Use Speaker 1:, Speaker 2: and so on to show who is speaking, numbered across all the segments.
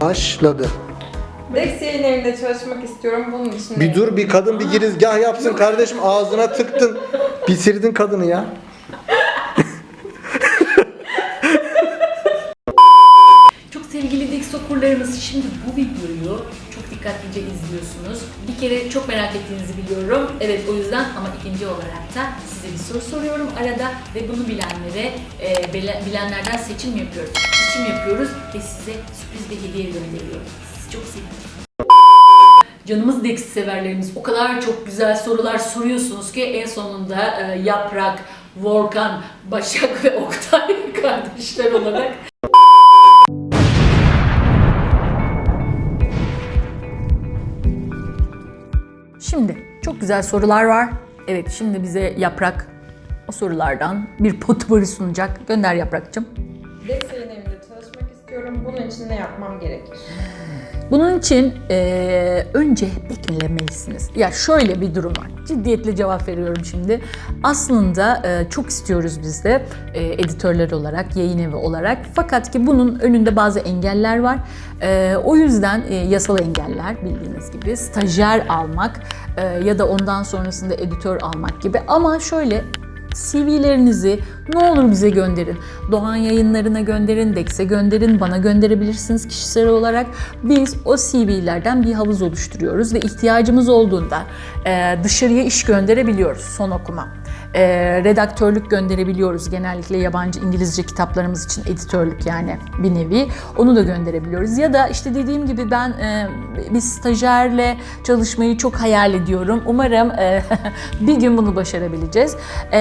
Speaker 1: Başladı.
Speaker 2: Dex yayın evinde çalışmak istiyorum. Bunun için
Speaker 1: Bir dur bir kadın bir girizgah yapsın kardeşim ağzına tıktın. Bitirdin kadını ya.
Speaker 3: Çok sevgili okurlarımız şimdi bu videoyu çok dikkatlice izliyorsunuz. Bir kere çok merak ettiğinizi biliyorum. Evet o yüzden ama ikinci olarak da size bir soru soruyorum arada ve bunu bilenlere, e, bile- bilenlerden seçim yapıyoruz. Seçim yapıyoruz ve size sürpriz bir hediye gönderiyorum. Sizi çok seviyorum. Canımız Dex severlerimiz o kadar çok güzel sorular soruyorsunuz ki en sonunda e, Yaprak, Volkan, Başak ve Oktay kardeşler olarak Şimdi çok güzel sorular var. Evet şimdi bize Yaprak o sorulardan bir potpourri sunacak. Gönder Yaprak'cığım.
Speaker 2: Dex istiyorum. Bunun için ne yapmam gerekir?
Speaker 3: Bunun için eee, önce beklemelisiniz. Ya şöyle bir durum var. Ciddiyetle cevap veriyorum şimdi. Aslında eee, çok istiyoruz biz de eee, editörler olarak, yayın evi olarak. Fakat ki bunun önünde bazı engeller var. Eee, o yüzden eee, yasal engeller bildiğiniz gibi stajyer almak eee, ya da ondan sonrasında editör almak gibi. Ama şöyle CV'lerinizi ne olur bize gönderin. Doğan yayınlarına gönderin, Dex'e gönderin, bana gönderebilirsiniz kişisel olarak. Biz o CV'lerden bir havuz oluşturuyoruz ve ihtiyacımız olduğunda dışarıya iş gönderebiliyoruz son okuma. E, redaktörlük gönderebiliyoruz. Genellikle yabancı İngilizce kitaplarımız için editörlük yani bir nevi. Onu da gönderebiliyoruz. Ya da işte dediğim gibi ben e, bir stajyerle çalışmayı çok hayal ediyorum. Umarım e, bir gün bunu başarabileceğiz. E,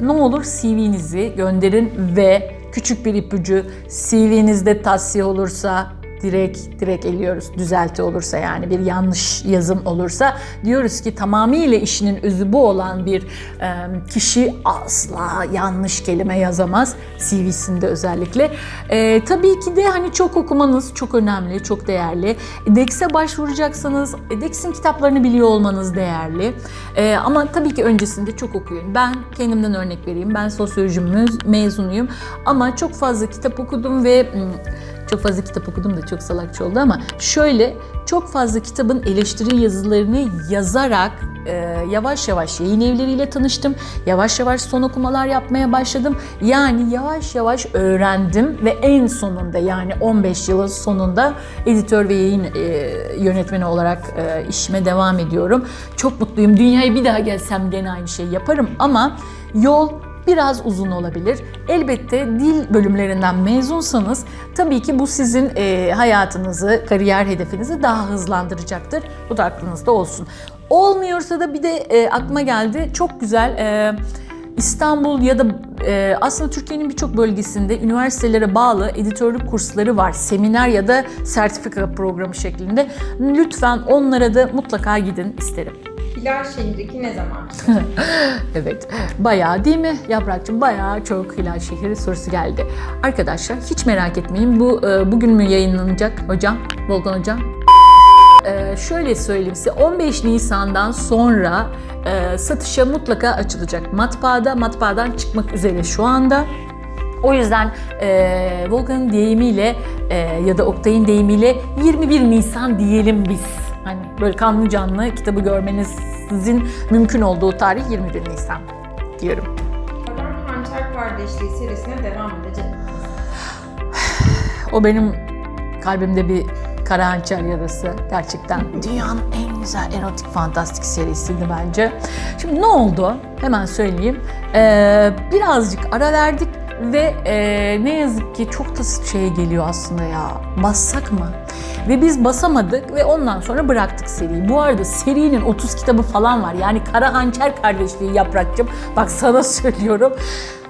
Speaker 3: ne olur CV'nizi gönderin ve küçük bir ipucu CV'nizde tavsiye olursa direkt direkt eliyoruz. Düzelti olursa yani bir yanlış yazım olursa diyoruz ki tamamıyla işinin özü bu olan bir e, kişi asla yanlış kelime yazamaz. CV'sinde özellikle. E, tabii ki de hani çok okumanız çok önemli, çok değerli. Dex'e başvuracaksanız e, Dex'in kitaplarını biliyor olmanız değerli. E, ama tabii ki öncesinde çok okuyun. Ben kendimden örnek vereyim. Ben sosyoloji mez- mezunuyum ama çok fazla kitap okudum ve çok fazla kitap okudum da çok salakça oldu ama şöyle çok fazla kitabın eleştiri yazılarını yazarak e, yavaş yavaş yayın evleriyle tanıştım. Yavaş yavaş son okumalar yapmaya başladım. Yani yavaş yavaş öğrendim ve en sonunda yani 15 yılın sonunda editör ve yayın e, yönetmeni olarak e, işime devam ediyorum. Çok mutluyum. Dünyaya bir daha gelsem gene aynı şeyi yaparım ama yol biraz uzun olabilir. Elbette dil bölümlerinden mezunsanız tabii ki bu sizin e, hayatınızı, kariyer hedefinizi daha hızlandıracaktır. Bu da aklınızda olsun. Olmuyorsa da bir de e, aklıma geldi çok güzel e, İstanbul ya da e, aslında Türkiye'nin birçok bölgesinde üniversitelere bağlı editörlük kursları var. Seminer ya da sertifika programı şeklinde. Lütfen onlara da mutlaka gidin isterim.
Speaker 2: Hilal şehriki ne zaman?
Speaker 3: Evet, bayağı değil mi Yaprakçığım? Bayağı çok Hilal Şehri sorusu geldi. Arkadaşlar hiç merak etmeyin. Bu e, bugün mü yayınlanacak hocam? Volkan hocam? E, şöyle söyleyeyim size 15 Nisan'dan sonra e, satışa mutlaka açılacak. Matbaada, matbaadan çıkmak üzere şu anda. O yüzden e, Volkan'ın deyimiyle e, ya da Oktay'ın deyimiyle 21 Nisan diyelim biz. Böyle kanlı canlı kitabı görmenizin mümkün olduğu tarih 21 Nisan diyorum.
Speaker 2: Hançer Kardeşliği serisine devam edecek.
Speaker 3: O benim kalbimde bir kara hançer yarası gerçekten. Dünyanın en güzel erotik fantastik serisiydi bence. Şimdi ne oldu? Hemen söyleyeyim. Ee, birazcık ara verdik ve e, ne yazık ki çok da şey geliyor aslında ya. Bassak mı? Ve biz basamadık ve ondan sonra bıraktık seriyi. Bu arada serinin 30 kitabı falan var. Yani Kara Hançer kardeşliği Yaprakçım. Bak sana söylüyorum.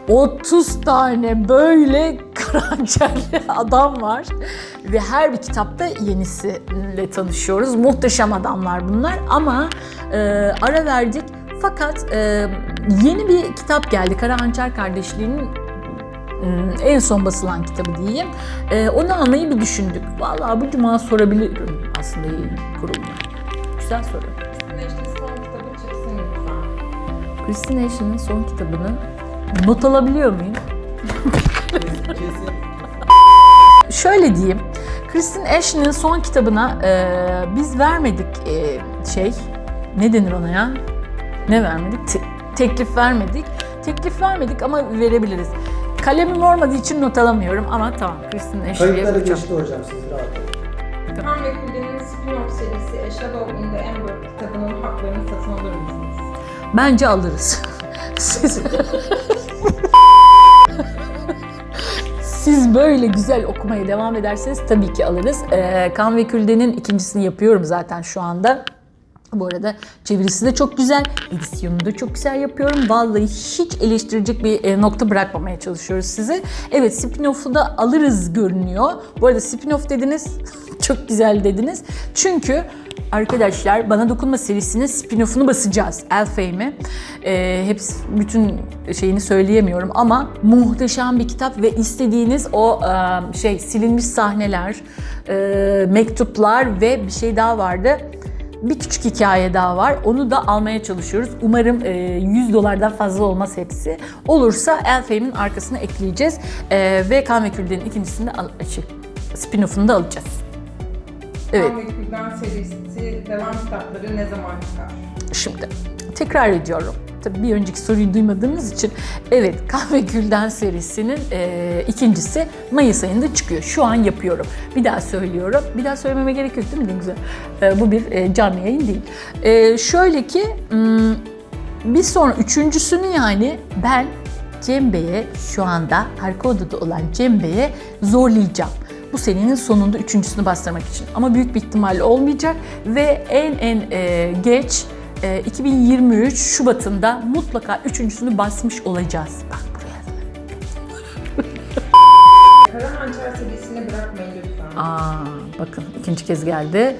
Speaker 3: 30 tane böyle karançerli adam var ve her bir kitapta yenisiyle tanışıyoruz. Muhteşem adamlar bunlar ama e, ara verdik. Fakat e, yeni bir kitap geldi. Kara Hançer kardeşliğinin en son basılan kitabı diyeyim. Ee, onu almayı bir düşündük. Vallahi bu cuma sorabilirim aslında yayın kuruluna. Güzel soru.
Speaker 2: Güneşli son
Speaker 3: Ashton'ın kitabını not alabiliyor muyum? Şöyle diyeyim. Kristin Ash'nin son kitabına e, biz vermedik e, şey, ne denir ona ya? Ne vermedik? Te- teklif vermedik. Teklif vermedik ama verebiliriz. Kalemim olmadığı için not alamıyorum ama tamam Kristin
Speaker 4: Kayıtları
Speaker 3: yapacağım.
Speaker 4: geçti hocam siz rahat olun.
Speaker 2: Kan ve Külden'in spin-off serisi A Shadow in the Ember kitabının haklarını satın alır mısınız?
Speaker 3: Bence alırız. Siz... Siz böyle güzel okumaya devam ederseniz tabii ki alırız. Ee, Kan ve Külde'nin ikincisini yapıyorum zaten şu anda. Bu arada çevirisi de çok güzel, edisyonunu da çok güzel yapıyorum. Vallahi hiç eleştirecek bir e, nokta bırakmamaya çalışıyoruz size. Evet spin-off'u da alırız görünüyor. Bu arada spin-off dediniz, çok güzel dediniz. Çünkü arkadaşlar Bana Dokunma serisinin spin-off'unu basacağız. Elfheim'i. E, hepsi, bütün şeyini söyleyemiyorum ama muhteşem bir kitap ve istediğiniz o e, şey silinmiş sahneler, e, mektuplar ve bir şey daha vardı. Bir küçük hikaye daha var. Onu da almaya çalışıyoruz. Umarım e, 100 dolardan fazla olmaz hepsi. Olursa Elfheim'in arkasına ekleyeceğiz. E, ve Kan ve Külden'in ikincisini de şey, spin-off'unu da alacağız. Evet.
Speaker 2: Kan ve Külden serisi devam kitapları ne zaman çıkar?
Speaker 3: Şimdi tekrar ediyorum. Tabii bir önceki soruyu duymadığınız için evet Kahve Gülden serisinin e, ikincisi Mayıs ayında çıkıyor. Şu an yapıyorum. Bir daha söylüyorum. Bir daha söylememe gerek yok değil mi? Güzel. E, bu bir e, canlı yayın değil. E, şöyle ki bir sonra üçüncüsünü yani ben Cem Bey'e şu anda arka odada olan Cem Bey'e zorlayacağım. Bu senenin sonunda üçüncüsünü bastırmak için. Ama büyük bir ihtimalle olmayacak ve en en e, geç 2023 Şubat'ında mutlaka üçüncüsünü basmış olacağız. Bak buraya.
Speaker 2: Kara Hançer serisini bırakmayın lütfen.
Speaker 3: Aa, bakın ikinci kez geldi.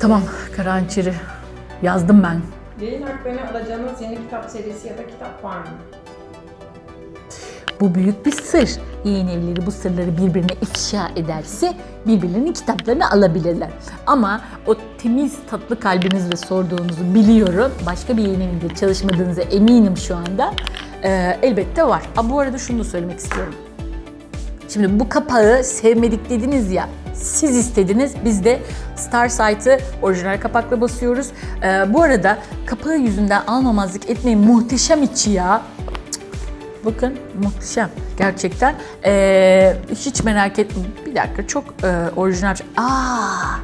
Speaker 3: Tamam Karançeri yazdım ben.
Speaker 2: Yayın haklarını alacağınız yeni kitap serisi ya da kitap var mı?
Speaker 3: Bu büyük bir sır. Yayın evleri bu sırları birbirine ifşa ederse birbirlerinin kitaplarını alabilirler. Ama o temiz tatlı kalbinizle sorduğunuzu biliyorum. Başka bir yayın evinde çalışmadığınıza eminim şu anda. Ee, elbette var. Aa, bu arada şunu da söylemek istiyorum. Şimdi bu kapağı sevmedik dediniz ya. Siz istediniz. Biz de Star Sight'ı orijinal kapakla basıyoruz. Ee, bu arada kapağı yüzünden almamazlık etmeyin. Muhteşem içi ya. Bakın muhteşem gerçekten. Ee, hiç merak etmeyin. Bir dakika çok e, orijinal. Aa,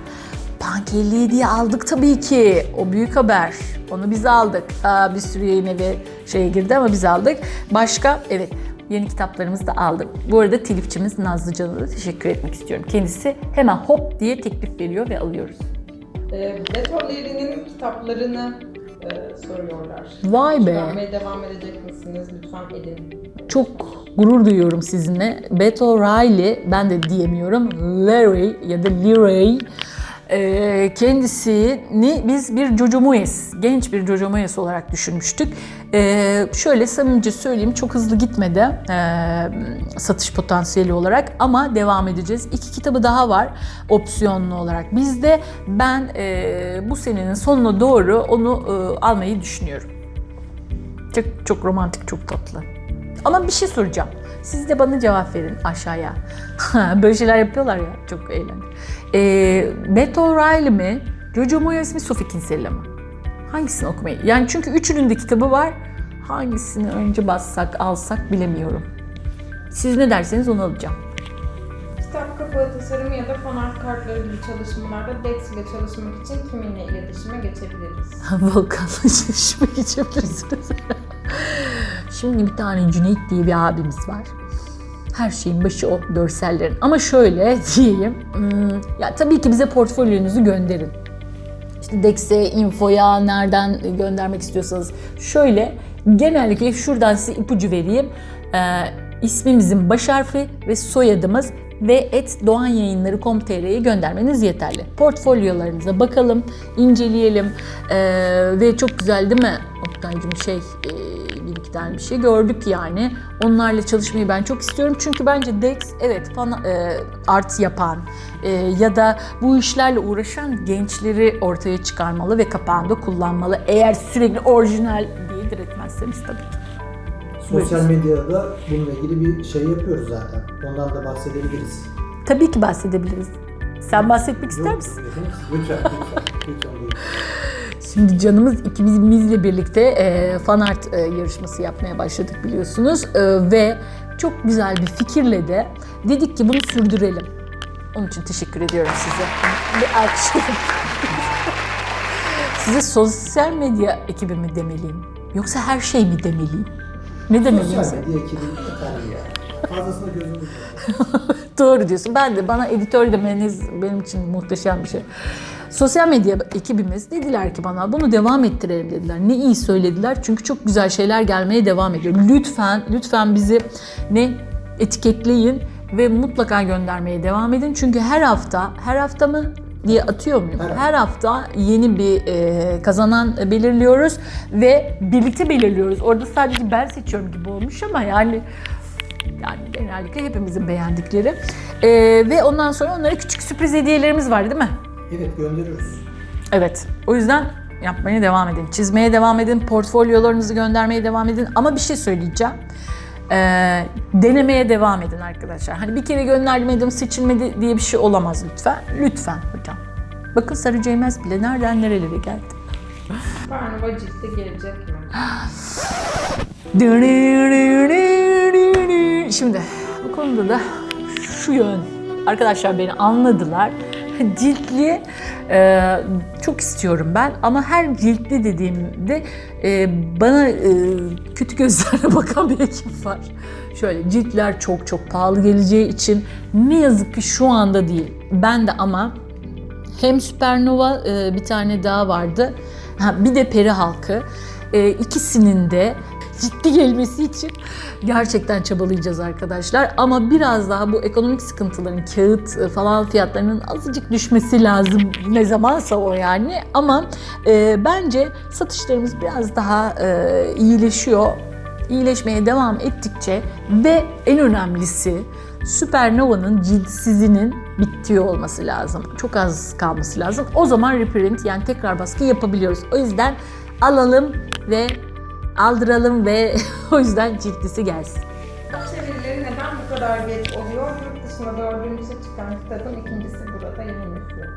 Speaker 3: Pankelli'yi diye aldık tabii ki. O büyük haber. Onu biz aldık. Aa, bir sürü yayın evi şeye girdi ama biz aldık. Başka evet yeni kitaplarımızı da aldık. Bu arada telifçimiz Nazlı Can'a da teşekkür etmek istiyorum. Kendisi hemen hop diye teklif veriyor ve alıyoruz.
Speaker 2: Ee, Beto Leary'nin kitaplarını e, soruyorlar.
Speaker 3: Vay be.
Speaker 2: Vermeye devam edecek misiniz? Lütfen edin.
Speaker 3: Çok gurur duyuyorum sizinle. Beto Riley, ben de diyemiyorum. Larry ya da Leray. Ee, kendisini biz bir Jojo Moyes, genç bir Jojo Moyes olarak düşünmüştük. Ee, şöyle samimice söyleyeyim, çok hızlı gitmedi ee, satış potansiyeli olarak ama devam edeceğiz. İki kitabı daha var opsiyonlu olarak bizde. Ben ee, bu senenin sonuna doğru onu ee, almayı düşünüyorum. Çok, çok romantik, çok tatlı. Ama bir şey soracağım. Siz de bana cevap verin aşağıya. Böyle şeyler yapıyorlar ya. Çok eğlenceli. Ee, Beto O'Reilly mi? Jojo Moyes mi? Sophie Kinsella mı? Hangisini okumayı? Yani çünkü üçünün de kitabı var. Hangisini önce bassak, alsak bilemiyorum. Siz ne derseniz onu alacağım.
Speaker 2: Kitap kapağı tasarımı ya da fanart kartları gibi çalışmalarda Dex ile çalışmak için kiminle iletişime geçebiliriz?
Speaker 3: Volkan'la çalışma geçebilirsiniz. Şimdi bir tane Cüneyt diye bir abimiz var. Her şeyin başı o görsellerin. Ama şöyle diyeyim. hmm, Ya tabii ki bize portfolyonuzu gönderin. İşte Dex'e, Info'ya nereden göndermek istiyorsanız. Şöyle genellikle şuradan size ipucu vereyim. Ee, ismimizin baş harfi ve soyadımız ve et Doğan göndermeniz yeterli. Portfolyolarınıza bakalım, inceleyelim Ee, ve çok güzel değil mi Oktay'cığım şey e, tane bir şey gördük yani. Onlarla çalışmayı ben çok istiyorum çünkü bence Dex evet fan, e, art yapan e, ya da bu işlerle uğraşan gençleri ortaya çıkarmalı ve kapağında kullanmalı. Eğer sürekli orijinal diye diretmezseniz tabii ki.
Speaker 4: Sosyal medyada bununla ilgili bir şey yapıyoruz zaten. Ondan da bahsedebiliriz.
Speaker 3: Tabii ki bahsedebiliriz. Sen bahsetmek ister misin?
Speaker 4: Lütfen, lütfen. Lütfen buyurun.
Speaker 3: Şimdi canımız ikimizle birlikte e, fan art e, yarışması yapmaya başladık biliyorsunuz. E, ve çok güzel bir fikirle de dedik ki bunu sürdürelim. Onun için teşekkür ediyorum size. Bir alkış. size sosyal medya ekibi mi demeliyim? Yoksa her şey mi demeliyim? Ne demeliyim?
Speaker 4: Sosyal medya ekibi yeterli ya. Fazlasına gözümüz.
Speaker 3: Doğru diyorsun. Ben de bana editör demeniz benim için muhteşem bir şey. Sosyal medya ekibimiz dediler ki bana bunu devam ettirelim dediler. Ne iyi söylediler çünkü çok güzel şeyler gelmeye devam ediyor. Lütfen, lütfen bizi ne etiketleyin ve mutlaka göndermeye devam edin. Çünkü her hafta, her hafta mı diye atıyor muyum?
Speaker 4: Her
Speaker 3: Her, hafta yeni bir e, kazanan belirliyoruz ve birlikte belirliyoruz. Orada sadece ben seçiyorum gibi olmuş ama yani yani genellikle hepimizin beğendikleri. Ee, ve ondan sonra onlara küçük sürpriz hediyelerimiz var değil mi?
Speaker 4: Evet gönderiyoruz.
Speaker 3: Evet. O yüzden yapmaya devam edin. Çizmeye devam edin. Portfolyolarınızı göndermeye devam edin. Ama bir şey söyleyeceğim. Ee, denemeye devam edin arkadaşlar. Hani bir kere göndermedim, seçilmedi diye bir şey olamaz lütfen. Lütfen hocam. Bakın Sarı Ceymez bile nereden nerelere geldi.
Speaker 2: Karnava cildi gelecek mi?
Speaker 3: Şimdi bu konuda da şu yön. Arkadaşlar beni anladılar. Ciltli e, çok istiyorum ben ama her ciltli dediğimde e, bana e, kötü gözlerle bakan bir ekip var. Şöyle ciltler çok çok pahalı geleceği için ne yazık ki şu anda değil. Ben de ama hem Supernova e, bir tane daha vardı. Ha, bir de Peri Halkı. E, ikisinin de ciddi gelmesi için gerçekten çabalayacağız arkadaşlar. Ama biraz daha bu ekonomik sıkıntıların, kağıt e, falan fiyatlarının azıcık düşmesi lazım. Ne zamansa o yani. Ama e, bence satışlarımız biraz daha e, iyileşiyor iyileşmeye devam ettikçe ve en önemlisi Supernova'nın cildsizinin bittiği olması lazım. Çok az kalması lazım. O zaman reprint yani tekrar baskı yapabiliyoruz. O yüzden alalım ve aldıralım ve o yüzden ciltlisi gelsin.
Speaker 2: Çevirileri neden bu kadar geç oluyor? Yurt dışında dördüncüsü çıkan kitabın ikincisi burada yayınlanıyor.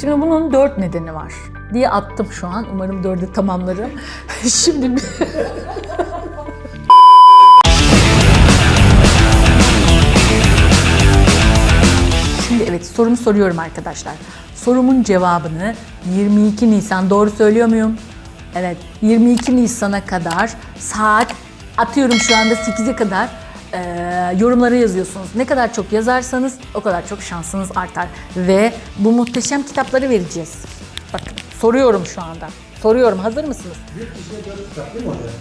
Speaker 3: Şimdi bunun dört nedeni var diye attım şu an. Umarım dörde tamamlarım. Şimdi Şimdi evet sorumu soruyorum arkadaşlar. Sorumun cevabını 22 Nisan doğru söylüyor muyum? Evet 22 Nisan'a kadar saat atıyorum şu anda 8'e kadar eee, yorumlara yazıyorsunuz. Ne kadar çok yazarsanız o kadar çok şansınız artar. Ve bu muhteşem kitapları vereceğiz. Bakın soruyorum şu anda. Soruyorum hazır mısınız?
Speaker 4: Bir kişiye dört kitap değil mi hocam?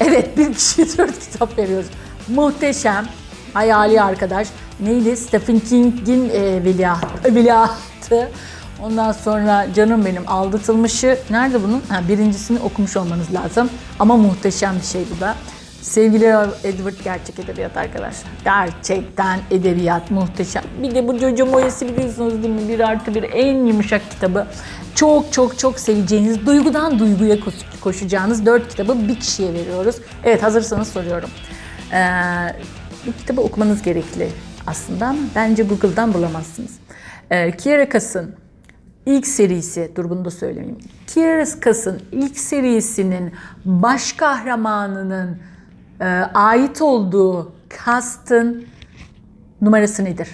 Speaker 3: Evet bir kişiye dört kitap veriyoruz. Muhteşem, hayali arkadaş. Neydi? Stephen King'in e, veliahtı, veliahtı. Ondan sonra canım benim aldatılmışı. Nerede bunun? Ha, birincisini okumuş olmanız lazım. Ama muhteşem bir şey bu da. Sevgili Edward gerçek edebiyat arkadaşlar. Gerçekten edebiyat muhteşem. Bir de bu Jojo Moyes'i biliyorsunuz değil mi? Bir artı bir en yumuşak kitabı. Çok çok çok seveceğiniz, duygudan duyguya koş- koşacağınız dört kitabı bir kişiye veriyoruz. Evet hazırsanız soruyorum. Ee, bu kitabı okumanız gerekli aslında ama bence Google'dan bulamazsınız. Ee, Kiera Cass'ın ilk serisi, dur bunu da söylemeyeyim. Kiera Cass'ın ilk serisinin baş kahramanının e, ait olduğu kastın numarası nedir?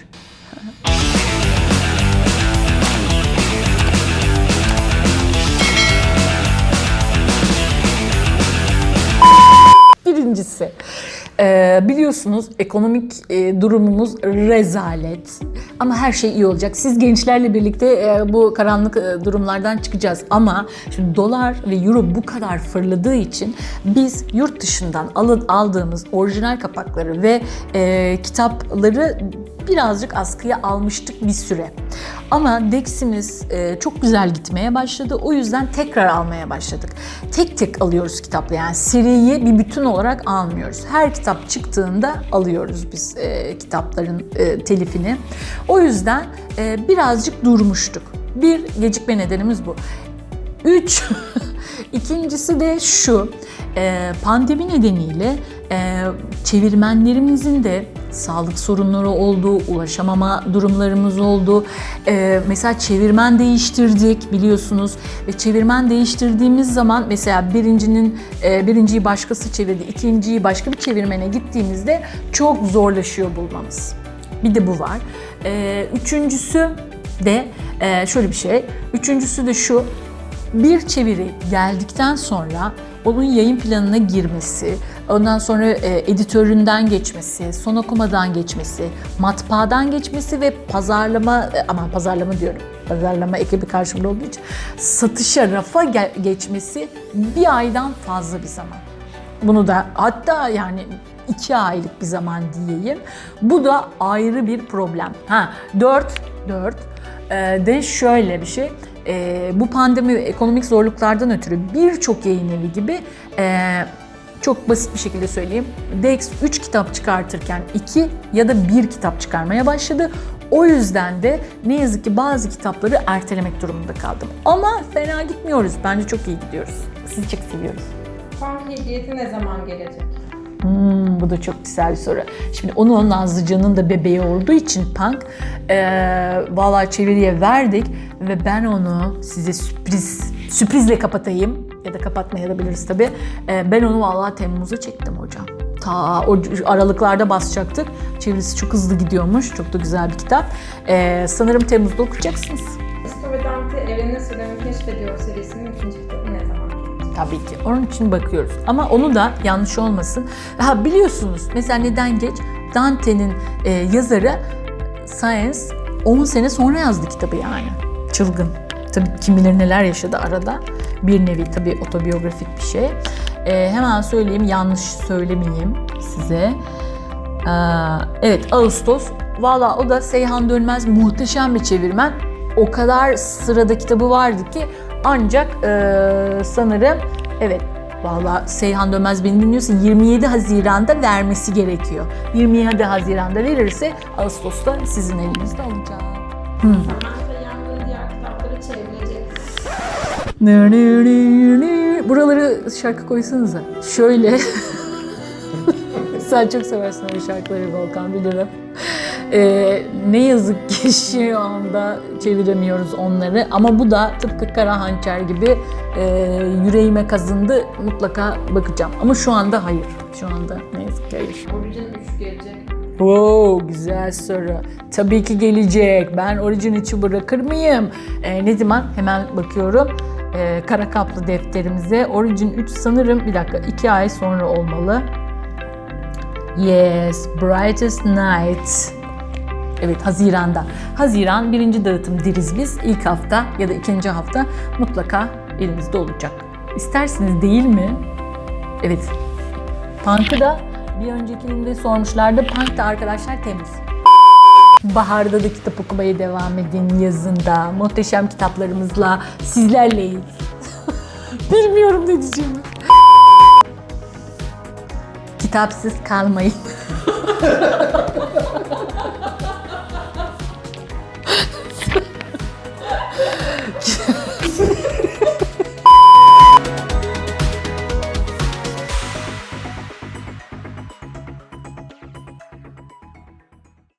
Speaker 3: Birincisi, e, biliyorsunuz ekonomik e, durumumuz rezalet. Ama her şey iyi olacak. Siz gençlerle birlikte e, bu karanlık e, durumlardan çıkacağız. Ama şimdi dolar ve euro bu kadar fırladığı için biz yurt dışından alı- aldığımız orijinal kapakları ve kitapları birazcık askıya almıştık bir süre. Ama Dex'imiz e, çok güzel gitmeye başladı. O yüzden tekrar almaya başladık. Tek tek alıyoruz kitapla yani seriyi bir bütün olarak almıyoruz. Her kitap çıktığında alıyoruz biz e, kitapların e, telifini. O yüzden birazcık durmuştuk. Bir gecikme nedenimiz bu. Üç, ikincisi de şu, pandemi nedeniyle e, çevirmenlerimizin de sağlık sorunları oldu, ulaşamama durumlarımız oldu. Ee, mesela çevirmen değiştirdik biliyorsunuz çevirmen değiştirdiğimiz zaman mesela birincinin e, birinciyi başkası çevirdi, ikinciyi başka bir çevirmene gittiğimizde çok zorlaşıyor bulmamız. Bir de bu var. Ee, üçüncüsü de e, şöyle bir şey. Üçüncüsü de şu. Bir çeviri geldikten sonra onun yayın planına girmesi, ondan sonra e, editöründen geçmesi, son okumadan geçmesi, matbaadan geçmesi ve pazarlama, e, aman pazarlama diyorum, pazarlama ekibi karşımda olduğu için satışa, rafa gel- geçmesi bir aydan fazla bir zaman. Bunu da hatta yani iki aylık bir zaman diyeyim. Bu da ayrı bir problem. Ha dört, dört de şöyle bir şey. E, bu pandemi ve ekonomik zorluklardan ötürü birçok yayın evi gibi e, çok basit bir şekilde söyleyeyim. Dex 3 kitap çıkartırken 2 ya da 1 kitap çıkarmaya başladı. O yüzden de ne yazık ki bazı kitapları ertelemek durumunda kaldım. Ama fena gitmiyoruz. Bence çok iyi gidiyoruz. Sizi çok seviyoruz.
Speaker 2: Punk hediyeti ne zaman gelecek?
Speaker 3: Bu da çok güzel bir soru. Şimdi onu Nazlıcan'ın da bebeği olduğu için Punk eee vallahi çeviriye verdik ve ben onu size sürpriz sürprizle kapatayım ya da kapatmaya da biliriz tabii. Eee, ben onu vallahi Temmuz'a çektim hocam. Ta o aralıklarda basacaktık. Çevirisi çok hızlı gidiyormuş. Çok da güzel bir kitap. Eee, sanırım Temmuz'da okuyacaksınız.
Speaker 2: Ve Dante Evrenin Sırrını Keşfediyor serisinin ikinci kitabı?
Speaker 3: Tabii ki. Onun için bakıyoruz. Ama onu da yanlış olmasın. Ha biliyorsunuz mesela neden geç? Dante'nin e, yazarı Science 10 sene sonra yazdı kitabı yani. Çılgın. Tabii kim bilir neler yaşadı arada. Bir nevi tabii otobiyografik bir şey. E, hemen söyleyeyim yanlış söylemeyeyim size. Ee, evet Ağustos. Valla o da Seyhan Dönmez muhteşem bir çevirmen. O kadar sırada kitabı vardı ki ancak ee, sanırım evet Valla Seyhan Dönmez beni dinliyorsa 27 Haziran'da vermesi gerekiyor. 27 Haziran'da verirse Ağustos'ta sizin elinizde nı nı. Buraları şarkı koysanıza. Şöyle. Sen çok seversin öyle şarkıları Volkan bilirim. Ee, ne yazık ki şu anda çeviremiyoruz onları ama bu da tıpkı Kara Hançer gibi e, yüreğime kazındı mutlaka bakacağım ama şu anda hayır şu anda ne yazık ki hayır.
Speaker 2: Origin 3 gelecek.
Speaker 3: Wow, güzel soru. Tabii ki gelecek. Ben Origin 3'ü bırakır mıyım? Ee, ne zaman? Hemen bakıyorum. Ee, kara kaplı defterimize. Origin 3 sanırım bir dakika 2 ay sonra olmalı. Yes, Brightest Night. Evet, Haziran'da. Haziran birinci dağıtım diriz biz. İlk hafta ya da ikinci hafta mutlaka elimizde olacak. İstersiniz değil mi? Evet, Punk'ı da bir öncekinde sormuşlardı. Punk da arkadaşlar Temmuz. Baharda da kitap okumaya devam edin yazında. Muhteşem kitaplarımızla sizlerleyiz. Bilmiyorum ne diyeceğimi. Kitapsız kalmayın.